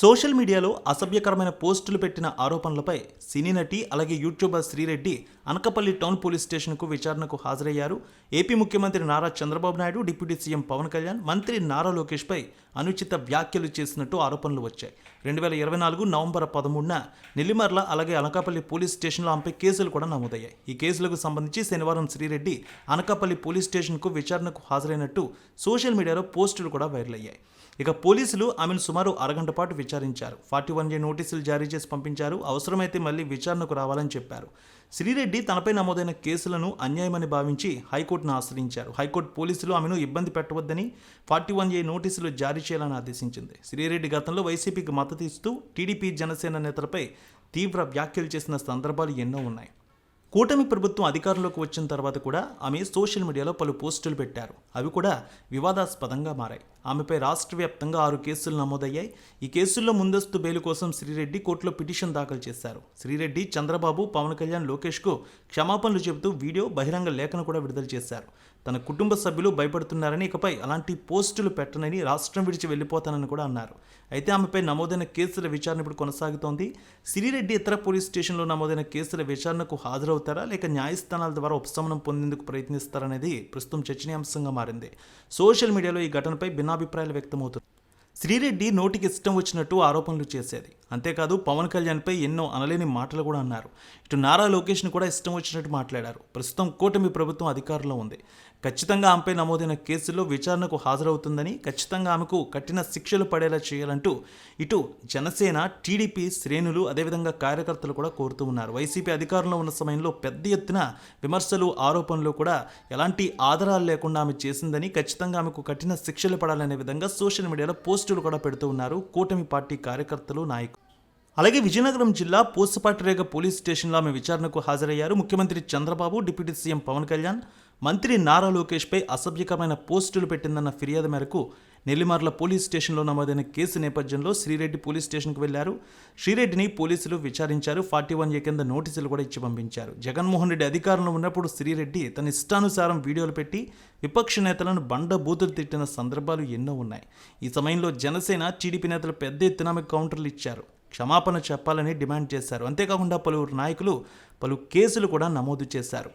Social మీడియాలో అసభ్యకరమైన పోస్టులు పెట్టిన ఆరోపణలపై సినీ నటి అలాగే YouTuber Srireddy Anakapalli town police స్టేషన్కు విచారణకు హాజరయ్యారు. ఏపీ ముఖ్యమంత్రి నారా చంద్రబాబు నాయుడు డిప్యూటీ సీఎం పవన్ కళ్యాణ్ మంత్రి నారా లోకేష్పై అనుచిత వ్యాఖ్యలు చేసినట్టు ఆరోపణలు వచ్చాయి. రెండు వేల ఇరవై నాలుగు నవంబర్ పదమూడున నెల్లిమర్ల అలాగే అనకాపల్లి పోలీస్ స్టేషన్లో ఆమెపై కేసులు కూడా నమోదయ్యాయి. ఈ కేసులకు సంబంధించి శనివారం శ్రీరెడ్డి అనకాపల్లి పోలీస్ స్టేషన్కు విచారణకు హాజరైనట్టు సోషల్ మీడియాలో పోస్టులు కూడా వైరల్ అయ్యాయి. ఇక పోలీసులు ఆమెను సుమారు అరగంట పాటు విచారించారు. ఫార్టీ వన్ ఏ నోటీసులు జారీ చేసి పంపించారు. అవసరమైతే మళ్ళీ విచారణకు రావాలని చెప్పారు. శ్రీరెడ్డి తనపై నమోదైన కేసులను అన్యాయమని భావించి హైకోర్టును ఆశ్రయించారు. హైకోర్టు పోలీసులు ఆమెను ఇబ్బంది పెట్టవద్దని ఫార్టీ వన్ ఏ నోటీసులు జారీ చేయాలని ఆదేశించింది. శ్రీరెడ్డి గతంలో వైసీపీకి మద్దతు ఇస్తూ టీడీపీ జనసేన నేతలపై తీవ్ర వ్యాఖ్యలు చేసిన సందర్భాలు ఎన్నో ఉన్నాయి. కూటమి ప్రభుత్వం అధికారంలోకి వచ్చిన తర్వాత కూడా ఆమె సోషల్ మీడియాలో పలు పోస్టులు పెట్టారు. అవి కూడా వివాదాస్పదంగా మారాయి. ఆమెపై రాష్ట్ర వ్యాప్తంగా ఆరు కేసులు నమోదయ్యాయి. ఈ కేసుల్లో ముందస్తు బెయిల్ కోసం శ్రీరెడ్డి కోర్టులో పిటిషన్ దాఖలు చేశారు. శ్రీరెడ్డి చంద్రబాబు పవన్ కళ్యాణ్ లోకేష్కు క్షమాపణలు చెబుతూ వీడియో బహిరంగ లేఖను కూడా విడుదల చేశారు. తన కుటుంబ సభ్యులు భయపడుతున్నారని ఇకపై అలాంటి పోస్టులు పెట్టనని రాష్ట్రం విడిచి వెళ్ళిపోతానని కూడా అన్నారు. అయితే ఆమెపై నమోదైన కేసుల విచారణ ఇప్పుడు కొనసాగుతోంది. సిరిరెడ్డి ఇతర పోలీస్ స్టేషన్లో నమోదైన కేసుల విచారణకు హాజరవుతారా? లేక న్యాయస్థానాల ద్వారా ఉపశమనం పొందేందుకు ప్రయత్నిస్తారనేది ప్రస్తుతం చర్చనీయాంశంగా మారింది. సోషల్ మీడియాలో ఈ ఘటనపై భిన్నాభిప్రాయాలు వ్యక్తమవుతున్నాయి శ్రీరెడ్డి నోటికి ఇష్టం వచ్చినట్టు ఆరోపణలు చేసేది. అంతేకాదు పవన్ కళ్యాణ్పై ఎన్నో అనలేని మాటలు కూడా అన్నారు. ఇటు నారా లోకేష్ని కూడా ఇష్టం వచ్చినట్టు మాట్లాడారు. ప్రస్తుతం కూటమి ప్రభుత్వం అధికారంలో ఉంది. ఖచ్చితంగా ఆమెపై నమోదైన కేసుల్లో విచారణకు హాజరవుతుందని ఖచ్చితంగా ఆమెకు కఠిన శిక్షలు పడేలా చేయాలంటూ ఇటు జనసేన టీడీపీ శ్రేణులు అదేవిధంగా కార్యకర్తలు కూడా కోరుతూ ఉన్నారు. వైసీపీ అధికారంలో ఉన్న సమయంలో పెద్ద ఎత్తున విమర్శలు ఆరోపణలు కూడా ఎలాంటి ఆధారాలు లేకుండా ఆమె చేసిందని ఖచ్చితంగా ఆమెకు కఠిన శిక్షలు పడాలనే విధంగా సోషల్ మీడియాలో పోస్టులు కూడా పెడుతూ ఉన్నారు కూటమి పార్టీ కార్యకర్తలు నాయకులు. అలాగే విజయనగరం జిల్లా పోస్టుపాటిరేగ పోలీస్ స్టేషన్లో ఆమె విచారణకు హాజరయ్యారు. ముఖ్యమంత్రి చంద్రబాబు డిప్యూటీ సీఎం పవన్ కళ్యాణ్ మంత్రి నారా లోకేష్పై అసభ్యకరమైన పోస్టులు పెట్టిందన్న ఫిర్యాదు మేరకు నెల్లిమార్ల పోలీస్ స్టేషన్లో నమోదైన కేసు నేపథ్యంలో శ్రీరెడ్డి పోలీస్ స్టేషన్కు వెళ్ళారు. శ్రీరెడ్డిని పోలీసులు విచారించారు. ఫార్టీ వన్ ఏ కింద నోటీసులు కూడా ఇచ్చి పంపించారు. జగన్మోహన్ రెడ్డి అధికారంలో ఉన్నప్పుడు శ్రీరెడ్డి తన ఇష్టానుసారం వీడియోలు పెట్టి విపక్ష నేతలను బండ బూతులు తిట్టిన సందర్భాలు ఎన్నో ఉన్నాయి. ఈ సమయంలో జనసేన టీడీపీ నేతలు పెద్ద ఎత్తున కౌంటర్లు ఇచ్చారు. క్షమాపణ చెప్పాలని డిమాండ్ చేశారు. అంతేకాకుండా పలువురు నాయకులు పలు కేసులు కూడా నమోదు చేశారు.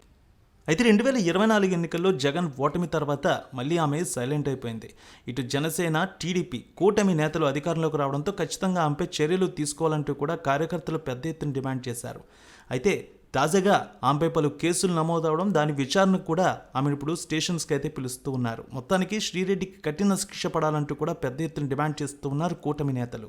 అయితే రెండు వేల ఇరవై నాలుగు ఎన్నికల్లో జగన్ ఓటమి తర్వాత మళ్ళీ ఆమె సైలెంట్ అయిపోయింది. ఇటు జనసేన టీడీపీ కూటమి నేతలు అధికారంలోకి రావడంతో ఖచ్చితంగా ఆమెపై చర్యలు తీసుకోవాలంటూ కూడా కార్యకర్తలు పెద్ద ఎత్తున డిమాండ్ చేశారు. అయితే తాజాగా ఆమెపై పలు కేసులు నమోదవడం దాని విచారణకు కూడా ఆమెను ఇప్పుడు స్టేషన్స్కి అయితే పిలుస్తూ ఉన్నారు. మొత్తానికి శ్రీరెడ్డికి కఠిన శిక్ష పడాలంటూ కూడా పెద్ద ఎత్తున డిమాండ్ చేస్తూ ఉన్నారు కూటమి నేతలు.